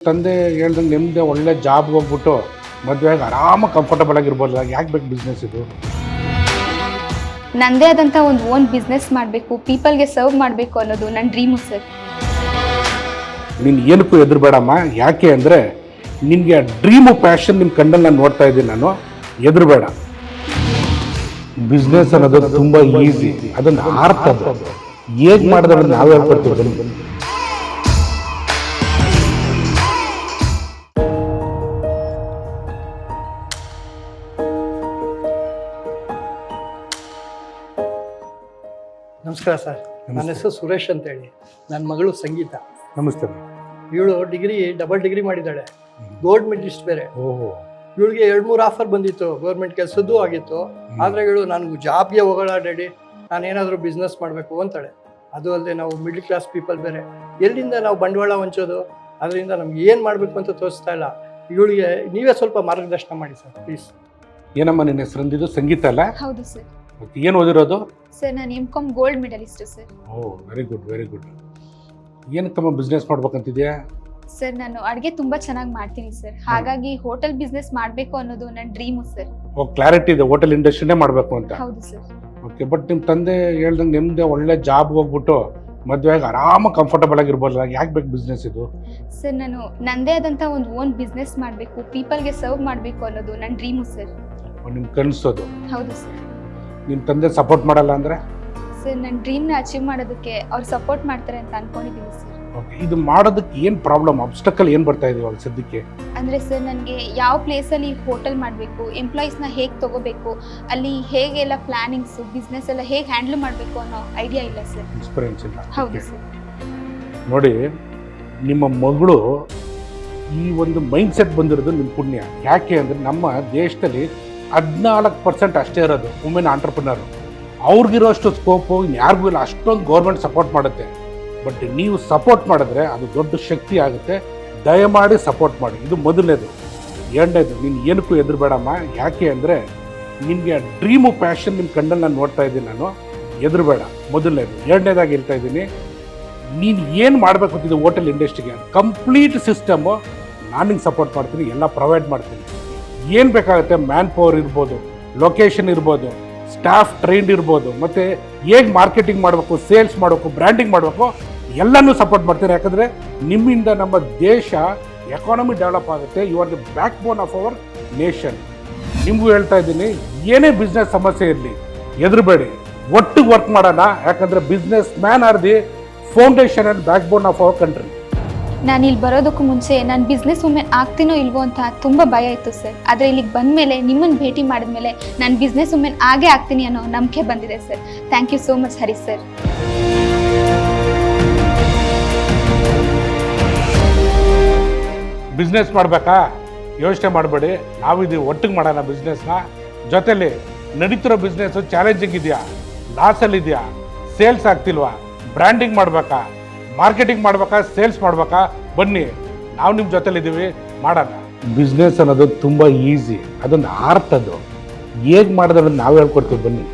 ತಂದೆ ಹೇಳ್ದಂಗೆ ನಿಮ್ಮದೇ ಒಳ್ಳೆ ಜಾಬ್ ಹೋಗ್ಬಿಟ್ಟು ಮದುವೆಗೆ ಆರಾಮಾಗಿ ಕಂಫರ್ಟಬಲ್ ಆಗಿರ್ಬೋದು. ಯಾಕೆ ಬೇಕು ಬಿಸ್ನೆಸ್ ಇದು? ನಂದೇ ಆದಂಥ ಒಂದು ಓನ್ ಬಿಸ್ನೆಸ್ ಮಾಡಬೇಕು ಪೀಪಲ್ಗೆ ಸರ್ವ್ ಮಾಡಬೇಕು ಅನ್ನೋದು ನನ್ನ ಡ್ರೀಮು ಸರ್ ನೀನು ಏನಕ್ಕೂ ಎದುರುಬೇಡಮ್ಮ ಯಾಕೆ ಅಂದರೆ ನಿನಗೆ ಡ್ರೀಮು ಪ್ಯಾಷನ್ ನಿಮ್ಮ ಕಣ್ಣಲ್ಲಿ ನಾನು ನೋಡ್ತಾ ಇದ್ದೀನಿ ನಾನು. ಎದುರುಬೇಡ ಬಿಸ್ನೆಸ್ ಅನ್ನೋದು ತುಂಬ ಈಸಿ ಅದನ್ನು ಆರ್ತದ್ದು ಹೇಗೆ ಮಾಡಿದ್ರೆ ನಾವು ಹೇಳ್ಕೊಡ್ತೀವಿ ನಮಸ್ಕಾರ ಸರ್. ನನ್ನ ಹೆಸರು ಸುರೇಶ್ ಅಂತ ಹೇಳಿ ನನ್ನ ಮಗಳು ಸಂಗೀತ. ನಮಸ್ತೆ ಇವಳು ಡಿಗ್ರಿ ಡಬಲ್ ಡಿಗ್ರಿ ಮಾಡಿದ್ದಾಳೆ. ಗೋಲ್ಡ್ ಮೆಡಲಿಸ್ಟ್ ಬೇರೆ. ಓಹೋ. ಇವಳಿಗೆ ಎರಡು ಮೂರು ಆಫರ್ ಬಂದಿತ್ತು. ಗೌರ್ಮೆಂಟ್ ಕೆಲಸದ್ದು ಆಗಿತ್ತು. ಆದರೆ ಇವಳು ನನಗೆ ಜಾಬ್ಗೆ ಹೋಗೋಣ ಡ್ಯಾಡಿ ನಾನೇನಾದರೂ ಬಿಸ್ನೆಸ್ ಮಾಡಬೇಕು ಅಂತಾಳೆ. ಅದು ಅಲ್ಲದೆ ನಾವು ಮಿಡ್ಲ್ ಕ್ಲಾಸ್ ಪೀಪಲ್ ಬೇರೆ. ಎಲ್ಲಿಂದ ನಾವು ಬಂಡವಾಳ ಹಂಚೋದು? ಅದರಿಂದ ನಮ್ಗೆ ಏನು ಮಾಡಬೇಕು ಅಂತ ತೋರಿಸ್ತಾ ಇಲ್ಲ. ಇವಳಿಗೆ ನೀವೇ ಸ್ವಲ್ಪ ಮಾರ್ಗದರ್ಶನ ಮಾಡಿ ಸರ್ ಪ್ಲೀಸ್ ಏನಮ್ಮ ನಿನ್ನ ಹೆಸರಂದಿದ್ದು ಸಂಗೀತ ಅಲ್ಲ? ಹೌದು ಸರ್. ಏನು ಓದಿರೋದು? ಸರ್ ನಾನು M Com gold medalist sir. Oh very good very good ಏನಕ್ಕಮ್ಮ business ಮಾಡ್ಬೇಕಂತಿದ್ಯಾ? ಸರ್ ನಾನು ಅಡುಗೆ ತುಂಬ ಚೆನ್ನಾಗಿ ಮಾಡ್ತೀನಿ ಸರ್. ಹಾಗಾಗಿ ಹೋಟೆಲ್ ಬಿಸ್ನೆಸ್ ಮಾಡಬೇಕು ಅನ್ನೋದು ನನ್ನ ಡ್ರೀಮು ಸರ್. ಓ ಕ್ಲಾರಿಟಿ ಇದೆ ಹೋಟೆಲ್ ಇಂಡಸ್ಟ್ರಿನೇ ಮಾಡಬೇಕು ಅಂತ. ಹೌದು ಸರ್. ಓಕೆ ಬಟ್ ನಿಮ್ಮ ತಂದೆ ಹೇಳ್ದಂಗೆ ನಿಮ್ಮದೇ ಒಳ್ಳೆ ಜಾಬ್ ಹೋಗ್ಬಿಟ್ಟು ಮದುವೆ ಆಗಿ ಆರಾಮ ಕಂಫರ್ಟಬಲ್ ಆಗಿರ್ಬೋದು ಯಾಕೆ ಬೇಕು ಬಿಸ್ನೆಸ್ ಇದು? ಸರ್ ನಾನು ನಂದೇ ಆದಂತ ಒಂದು ಓನ್ ಬಿಸ್ನೆಸ್ ಮಾಡಬೇಕು ಪೀಪಲ್ಗೆ ಸರ್ವ್ ಮಾಡಬೇಕು ಅನ್ನೋದು ನನ್ನ ಡ್ರೀಮು ಸರ್. ನಿಮ್ಮ ಕನಸೋದು ಹೌದು ಸರ್. ನಿಮ್ಮ ತಂದೆ ಸಪೋರ್ಟ್ ಮಾಡಲ್ಲ ಅಂದ್ರೆ? ಸರ್ ನನ್ನ ಡ್ರೀಮ್ನ ಅಚೀವ್ ಮಾಡೋದಕ್ಕೆ ಅವ್ರು ಸಪೋರ್ಟ್ ಮಾಡ್ತಾರೆ ಅಂತ ಅನ್ಕೊಂಡಿದ್ದೀನಿ ಸರ್ ಓಕೆ ಇದು ಮಾಡೋದಕ್ಕೆ ಏನು ಪ್ರಾಬ್ಲಮ್ ಅಬ್ಸ್ಟಕಲ್ ಏನು ಬರ್ತಾ ಇದೆ ಇವಾಗ ಸದ್ಯಕ್ಕೆ? ಅಂದರೆ ಸರ್ ನನಗೆ ಯಾವ ಪ್ಲೇಸಲ್ಲಿ ಹೋಟೆಲ್ ಮಾಡಬೇಕು ಎಂಪ್ಲಾಯೀಸ್ನ ಹೇಗೆ ತಗೋಬೇಕು ಅಲ್ಲಿ ಹೇಗೆಲ್ಲ ಪ್ಲ್ಯಾನಿಂಗ್ಸು ಬಿಸ್ನೆಸ್ ಎಲ್ಲ ಹೇಗೆ ಹ್ಯಾಂಡಲ್ ಮಾಡಬೇಕು ಅನ್ನೋ ಐಡಿಯಾ ಇಲ್ಲ ಸರ್ ಎಕ್ಸ್ಪೀರಿಯನ್ಸ್ ಇಲ್ಲ. ಹೌದು ಸರ್ ನೋಡಿ ನಿಮ್ಮ ಮಗಳು ಈ ಒಂದು ಮೈಂಡ್ ಸೆಟ್ ಬಂದಿರೋದು ನಿಮ್ಮ ಪುಣ್ಯ. ಯಾಕೆ ಅಂದರೆ ನಮ್ಮ ದೇಶದಲ್ಲಿ ಹದಿನಾಲ್ಕು ಪರ್ಸೆಂಟ್ ಅಷ್ಟೇ ಇರೋದು ವುಮೆನ್ ಆಂಟ್ರಪ್ರಿನರು ಅವ್ರಿಗಿರೋಷ್ಟು ಸ್ಕೋಪು ಯಾರಿಗೂ ಇಲ್ಲ, ಅಷ್ಟೊಂದು ಗೌರ್ಮೆಂಟ್ ಸಪೋರ್ಟ್ ಮಾಡುತ್ತೆ. ಬಟ್ ನೀವು ಸಪೋರ್ಟ್ ಮಾಡಿದ್ರೆ ಅದು ದೊಡ್ಡ ಶಕ್ತಿ ಆಗುತ್ತೆ. ದಯಮಾಡಿ ಸಪೋರ್ಟ್ ಮಾಡಿ. ಇದು ಮೊದಲನೇದು. ಎರಡನೇದು, ನೀನು ಏನಕ್ಕೂ ಎದುರುಬೇಡಮ್ಮ ಯಾಕೆ ಅಂದರೆ ನಿನಗೆ ಡ್ರೀಮು ಪ್ಯಾಷನ್ ನಿಮ್ಮ ಕಣ್ಣಲ್ಲಿ ನಾನು ನೋಡ್ತಾ ಇದ್ದೀನಿ ನಾನು. ಎದುರುಬೇಡ ಮೊದಲನೇದು. ಎರಡನೇದಾಗಿ ಹೇಳ್ತಾ ಇದ್ದೀನಿ. ನೀನು ಏನು ಮಾಡಬೇಕು ಇದು ಹೋಟೆಲ್ ಇಂಡಸ್ಟ್ರಿಗೆ ಕಂಪ್ಲೀಟ್ ಸಿಸ್ಟಮು ನಾನು ನಿಂಗೆ ಸಪೋರ್ಟ್ ಮಾಡ್ತೀನಿ, ಎಲ್ಲ ಪ್ರೊವೈಡ್ ಮಾಡ್ತೀನಿ. ಏನು ಬೇಕಾಗುತ್ತೆ? ಮ್ಯಾನ್ ಪವರ್ ಇರ್ಬೋದು ಲೊಕೇಶನ್ ಇರ್ಬೋದು ಸ್ಟಾಫ್ ಟ್ರೈನ್ಡ್ ಇರ್ಬೋದು, ಮತ್ತು ಹೇಗೆ ಮಾರ್ಕೆಟಿಂಗ್ ಮಾಡಬೇಕು ಸೇಲ್ಸ್ ಮಾಡಬೇಕು ಬ್ರ್ಯಾಂಡಿಂಗ್ ಮಾಡಬೇಕು, ಎಲ್ಲನೂ ಸಪೋರ್ಟ್ ಮಾಡ್ತೀರಾ? ಯಾಕಂದರೆ ನಿಮ್ಮಿಂದ ನಮ್ಮ ದೇಶ ಎಕಾನಮಿ ಡೆವಲಪ್ ಆಗುತ್ತೆ. You are the backbone of our nation ನಿಮಗೂ ಹೇಳ್ತಾ ಇದ್ದೀನಿ, ಏನೇ ಬಿಸ್ನೆಸ್ ಸಮಸ್ಯೆ ಇರಲಿ ಎದುರುಬೇಡಿ ಒಟ್ಟು ವರ್ಕ್ ಮಾಡೋಣ ಯಾಕಂದರೆ business man are the foundation and back bone of our country ನಾನು ಇಲ್ಲಿ ಬರೋದಕ್ಕೂ ಮುಂಚೆ ನಾನು ಬಿಸ್ನೆಸ್ ವುಮೆನ್ ಆಗ್ತೀನೋ ಇಲ್ವೋ ಅಂತ ತುಂಬ ಭಯ ಇತ್ತು ಸರ್ ಆದರೆ ಇಲ್ಲಿಗೆ ಬಂದಮೇಲೆ ನಿಮ್ಮನ್ನು ಭೇಟಿ ಮಾಡಿದ್ಮೇಲೆ ನಾನು ಬಿಸ್ನೆಸ್ ವುಮೆನ್ ಆಗೇ ಆಗ್ತೀನಿ ಅನ್ನೋ ನಂಬಿಕೆ ಬಂದಿದೆ sir thank you so much Hari sir business ಮಾಡಬೇಕಾ? ಯೋಚನೆ ಮಾಡಬೇಡಿ. ನಾವಿದ್ದೀವಿ ಒಟ್ಟಿಗೆ ಮಾಡೋಣ ಬಿಸ್ನೆಸ್ನ ಜೊತೆಲಿ ನಡೀತಿರೋ ಬಿಸ್ನೆಸ್ಸು ಚಾಲೆಂಜಿಂಗ್ ಇದೆಯಾ? ಲಾಸಲ್ಲಿದೆಯಾ ಸೇಲ್ಸ್ ಆಗ್ತಿಲ್ವಾ? ಬ್ರ್ಯಾಂಡಿಂಗ್ ಮಾಡಬೇಕಾ? ಮಾರ್ಕೆಟಿಂಗ್ ಮಾಡ್ಬೇಕಾ, ಸೇಲ್ಸ್ ಮಾಡಬೇಕಾ? ಬನ್ನಿ, ನಾವು ನಿಮ್ಮ ಜೊತೆಲಿದ್ದೀವಿ, ಮಾಡೋಣ. ಬಿಸ್ನೆಸ್ ಅನ್ನೋದು ತುಂಬ ಈಸಿ, ಅದೊಂದು ಆರ್ಟ್ ಅದು. ಹೇಗೆ ಮಾಡೋದು ನಾವು ಹೇಳ್ಕೊಡ್ತೀವಿ, ಬನ್ನಿ.